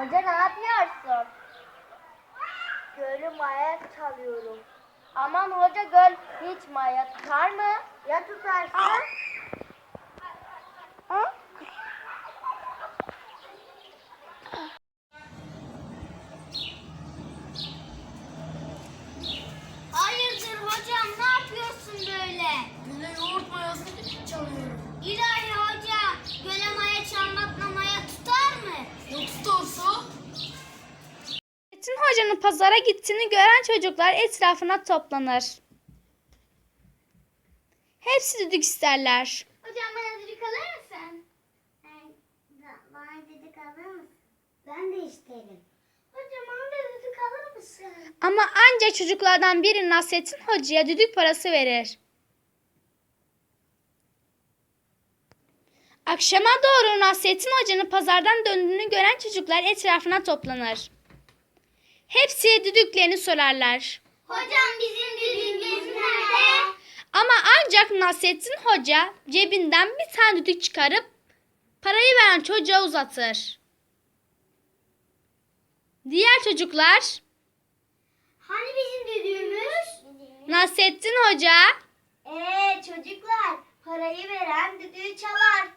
Hoca ne yapıyorsun? Gölü maya çalıyorum. Aman hoca göl hiç maya tutar mı? Ya tutarsa? Hayırdır hocam ne yapıyorsun böyle? Güne yoğurt mayası çalıyorum. İlahi hocam göle maya çalmakla maya tutar mı? Yok tutarsa? Hoca'nın pazara gittiğini gören çocuklar etrafına toplanır. Hepsi düdük isterler. Hocam bana düdük alır mısın? Bana düdük alır mısın? Ben de isterim. Hocam bana da düdük alır mısın? Ama ancak çocuklardan biri Nasrettin Hoca'ya düdük parası verir. Akşama doğru Nasrettin Hoca'nın pazardan döndüğünü gören çocuklar etrafına toplanır. Hepsi düdüklerini sorarlar. Hocam bizim düdüğümüz nerede? Ama ancak Nasrettin Hoca cebinden bir tane düdük çıkarıp parayı veren çocuğa uzatır. Diğer çocuklar Hani bizim düdüğümüz? Nasrettin Hoca Ee çocuklar parayı veren düdüğü çalar.